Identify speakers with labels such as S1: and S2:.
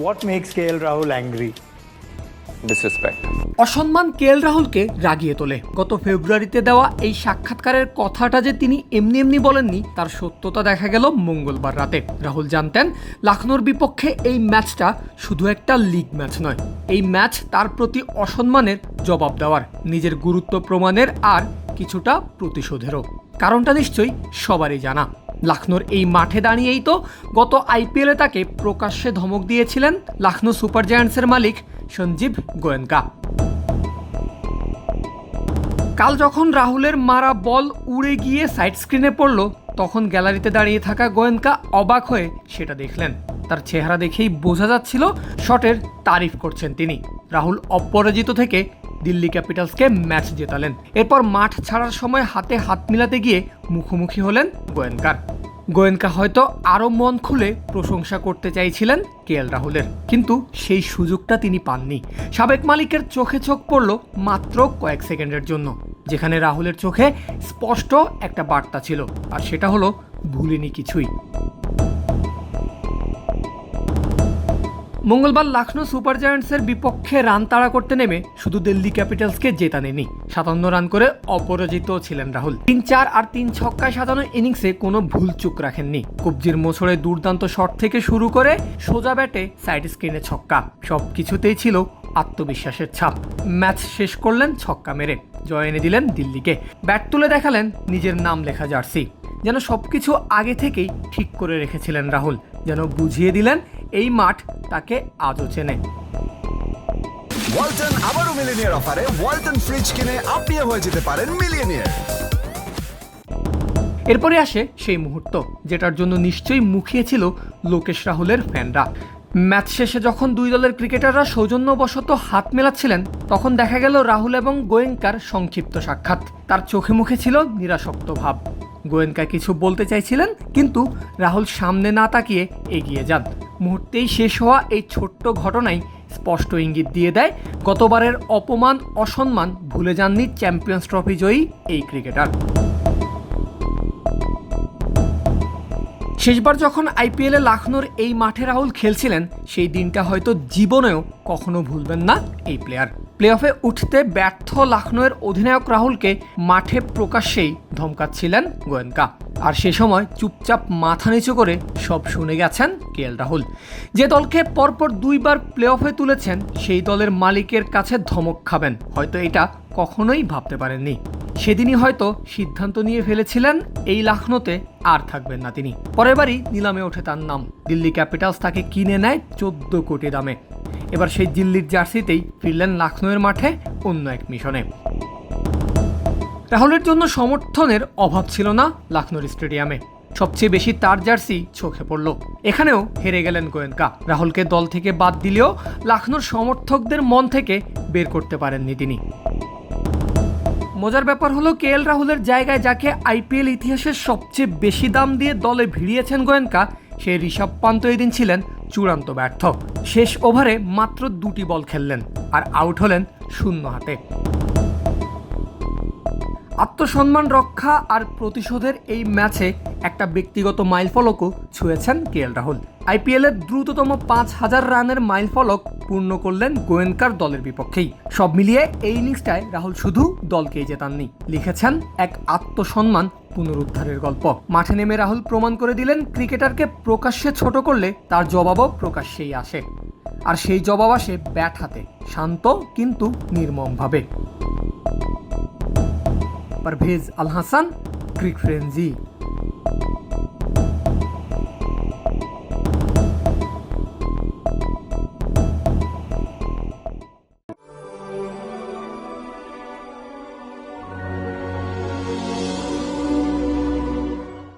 S1: What makes KL Rahul angry?
S2: disrespect.
S3: অসম্মান KL রাহুলকে রাগিয়ে তোলে। গত ফেব্রুয়ারিতে দেওয়া এই সাক্ষাৎকারের কথাটা যে তিনি এমনি এমনি বলেননি তার সত্যতা দেখা গেল মঙ্গলবার রাতে। রাহুল জানতেন লখনৌর বিপক্ষে এই ম্যাচটা শুধু একটা লিগ ম্যাচ নয়। এই ম্যাচ তার প্রতি অসম্মানের জবাব দেওয়ার নিজের গুরুত্ব প্রমাণের আর কিছুটা প্রতিশোধেরও। কারণটা নিশ্চয়ই সবারই জানা। লখনৌর এই মাঠে দাঁড়িয়েই তো গত আইপিএলে তাকে প্রকাশ্যে ধমক দিয়েছিলেন লখনৌ সুপার জায়ান্টসের মালিক সঞ্জীব গোয়েঙ্কা। কাল যখন রাহুলের মারা বল উড়ে গিয়ে সাইড স্ক্রিনে পড়ল, তখন গ্যালারিতে দাঁড়িয়ে থাকা গোয়েঙ্কা অবাক হয়ে সেটা দেখলেন। তার চেহারা দেখেই বোঝা যাচ্ছিল শটের তারিফ করছেন তিনি। রাহুল অপরাজিত থেকে দিল্লি ক্যাপিটালসকে ম্যাচ জেতালেন। এরপর মাঠ ছাড়ার সময় হাতে হাত মিলাতে গিয়ে মুখোমুখি হলেন গোয়েঙ্কার গোয়েঙ্কা হয়তো আরও মন খুলে প্রশংসা করতে চাইছিলেন কে এল রাহুলের। কিন্তু সেই সুযোগটা তিনি পাননি। সাবেক মালিকের চোখে চোখ পড়ল মাত্র কয়েক সেকেন্ডের জন্য, যেখানে রাহুলের চোখে স্পষ্ট একটা বার্তা ছিল, আর সেটা হলো, ভুলিনি কিছুই। মঙ্গলবার লখনৌ সুপার জায়ান্টসের বিপক্ষে রান তাড়া করতে নেমে শুধু দিল্লি ক্যাপিটালসকে জেতা নেনি সাতান্ন রান করে অপরাজিত ছিলেন রাহুল। তিন চার আর তিন ছক্কায় সাজানো ইনিংসে কোনো ভুল চুক রাখেননি। কবজির মোছড়ে দুর্দান্ত শট থেকে শুরু করে সোজা ব্যাটে সাইড স্ক্রিনে ছক্কা। সব কিছুতেই ছিল আত্মবিশ্বাসের ছাপ। ম্যাচ শেষ করলেন ছক্কা মেরে। জয় এনে দিলেন দিল্লিকে। ব্যাট তুলে দেখালেন নিজের নাম লেখা জার্সি। যেন সবকিছু আগে থেকেই ঠিক করে রেখেছিলেন রাহুল। যেন বুঝিয়ে দিলেন এই মাঠ তাকে আজও চেনে।
S4: ওয়ালটন আবারও মিলিনিয়ার অফারে ওয়ালটন ফ্রিজ কিনে আপনিও হয়ে যেতে পারেন মিলিয়নিয়ার।
S3: এরপরে আসে সেই মুহূর্ত যেটার জন্য নিশ্চয়ই মুখিয়েছিল লোকেশ রাহুলের ফ্যানরা। ম্যাচ শেষে যখন দুই দলের ক্রিকেটাররা সৌজন্যবশত হাত মেলাচ্ছিলেন তখন দেখা গেল রাহুল এবং গোয়েঙ্কার সংক্ষিপ্ত সাক্ষাৎ। তার চোখে মুখে ছিল নিরাসক্ত ভাব। গোয়েঙ্কা কিছু বলতে চাইছিলেন কিন্তু রাহুল সামনে না তাকিয়ে এগিয়ে যান। মুহূর্তেই শেষ হওয়া এই ছোট্ট ঘটনাই স্পষ্ট ইঙ্গিত দিয়ে দেয়। গতবারের অপমান, অসম্মান ভুলে যাননি চ্যাম্পিয়ন্স ট্রফি জয়ী এই ক্রিকেটার। শেষবার যখন আইপিএলে লাখনৌর এই মাঠে রাহুল খেলছিলেন, সেই দিনটা হয়তো জীবনেও কখনো ভুলবেন না এই প্লেয়ার প্লে অফে উঠতে ব্যর্থ লাখনৌয়ের অধিনায়ক রাহুলকে মাঠে প্রকাশ্যেই ধমকাচ্ছিলেন গোয়েঙ্কা আর সে সময় চুপচাপ মাথা নিচু করে সব শুনে গেছেন কে রাহুল। যে দলকে পরপর দুইবার প্লে অফে তুলেছেন, সেই দলের মালিকের কাছে ধমক খাবেন। হয়তো এটা কখনোই ভাবতে পারেননি। সেদিনই হয়তো সিদ্ধান্ত নিয়ে ফেলেছিলেন এই লাখনোতে আর থাকবেন না তিনি। পরের বারই নিলামে ওঠে তার নাম। দিল্লি ক্যাপিটালস তাকে কিনে নেয় চোদ্দ কোটি দামে। এবার সেই দিল্লির জার্সিতেই ফিরলেন লাখনৌয়ের মাঠে অন্য এক মিশনে। রাহুলের জন্য সমর্থনের অভাব ছিল না লাখনৌর স্টেডিয়ামে। সবচেয়ে বেশি তার জার্সি চোখে পড়ল। এখানেও হেরে গেলেন গোয়েঙ্কা রাহুলকে দল থেকে বাদ দিলেও লাখনৌর সমর্থকদের মন থেকে বের করতে পারেননি তিনি। মজার ব্যাপার হলো কে এল রাহুলের জায়গায় যাকে আইপিএল ইতিহাসের সবচেয়ে বেশি দাম দিয়ে দলে ভিড়িয়েছেন গোয়েঙ্কা সেই ঋষভ পান্ত এদিন ছিলেন চূড়ান্ত ব্যর্থ। শেষ ওভারে মাত্র দুটি বল খেললেন আর আউট হলেন শূন্য হাতে। আত্মসম্মান রক্ষা আর প্রতিশোধের এই ম্যাচে একটা ব্যক্তিগত মাইলফলকও ছুঁয়েছেন কে রাহুল। আইপিএলের দ্রুততম পাঁচ হাজার রানের মাইলফলক পূর্ণ করলেন গোয়েঙ্কার দলের বিপক্ষেই। সব মিলিয়ে এই ইনিংসটায় রাহুল শুধু দলকেই জেতাননি, লিখেছেন এক আত্মসম্মান পুনরুদ্ধারের গল্প। মাঠে নেমে রাহুল প্রমাণ করে দিলেন ক্রিকেটারকে প্রকাশ্যে ছোট করলে তার জবাবও প্রকাশ্যেই আসে। আর সেই জবাব আসে ব্যাট হাতে, শান্ত কিন্তু নির্মমভাবে। Parvez Al Hasan, crick frenzy